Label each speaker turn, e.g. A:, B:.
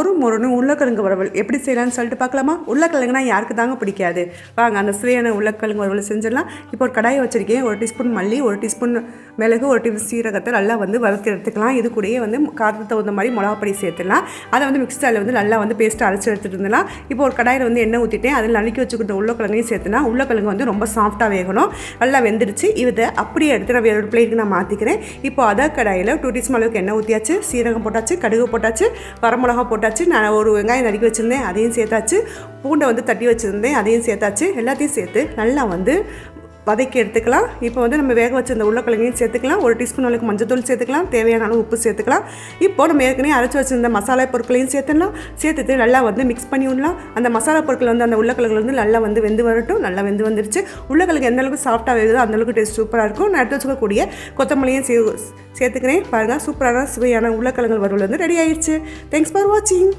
A: ஒரு முரணு உருளைக்கிழங்கு வறுவல் எப்படி செய்யலாம்னு சொல்லிட்டு பார்க்கலாமா? உருளைக்கிழங்குனா யாருக்கு தாங்க பிடிக்காது. வாங்க அந்த சுவையான உருளைக்கிழங்கு வறுவல் செஞ்சிடலாம். இப்போ ஒரு கடாயை வச்சுருக்கேன். ஒரு டீஸ்பூன் மல்லி ஒரு டீஸ்பூன் மிளகு ஒரு டீஸ்பூன் சீரகத்தை நல்லா வந்து வறுத்து எடுத்துக்கலாம். இது கூடயே வந்து காரத்துக்கு தகுந்த மாதிரி மிளகாப்பொடி சேர்த்துடலாம். அதை வந்து மிக்சரில் வந்து நல்லா வந்து பேஸ்ட்டு அரைச்சி எடுத்துகிட்டு இருந்தலாம் இப்போ ஒரு கடாயில் வந்து எண்ணெய் ஊற்றிட்டேன் அதில் நறுக்கி வச்சுக்கிட்ட உருளைக்கிழங்கையும் சேர்த்துனா உருளைக்கிழங்கு வந்து ரொம்ப சாஃப்டாக வேகணும். நல்லா வெந்துடுச்சு. இதை அப்படியே எடுத்து நான் வேறு ஒரு பிளேட்டுக்கு நான் மாற்றிக்கிறேன் இப்போ அதை கடாயில் டூ டீஸ்பூன் அளவுக்கு எண்ணெய் ஊற்றியாச்சு சீரகம் போட்டாச்சு கடுகு போட்டாச்சு வரமிளகா போட்டாச்சு நான் ஒரு வெங்காயம் நறுக்கி வச்சுருந்தேன் அதையும் சேர்த்தாச்சு. பூண்டை வந்து தட்டி வச்சுருந்தேன் அதையும் சேர்த்தாச்சு. எல்லாத்தையும் சேர்த்து நல்லா வந்து வதக்கி எடுத்துக்கலாம். இப்போ வந்து நம்ம வேக வச்சிருந்த உருளைக்கிழங்கையும் சேர்த்துக்கலாம். ஒரு டீஸ்பூன் அளவுக்கு மஞ்சத்தூள் சேர்த்துக்கலாம். தேவையான அளவு உப்பு சேர்த்துக்கலாம். இப்போ நம்ம ஏற்கனவே அரைச்சி வச்சிருந்த மசாலா பொருட்களையும் சேர்த்துடலாம். சேர்த்துட்டு நல்லா வந்து மிக்ஸ் பண்ணி விடலாம். அந்த மசாலா பொருட்கள் வந்து அந்த உருளைக்கிழங்கு வந்து நல்லா வந்து வெந்து வரட்டும். நல்லா வெந்து வந்துருச்சு. உருளைக்கிழங்கு எந்த அளவுக்கு சாஃப்டாக வேகுதோ அந்த அளவுக்கு டேஸ்ட் சூப்பராக இருக்கும். நான் எடுத்து வச்சுக்கக்கூடிய கொத்தமல்லியும் சே சேர்த்துக்கிறேன். பாருங்கள் சூப்பரான சுவையான உருளைக்கிழங்கு வறுவல் வந்து ரெடி ஆயிடுச்சு. தேங்க்ஸ் ஃபார் வாட்சிங்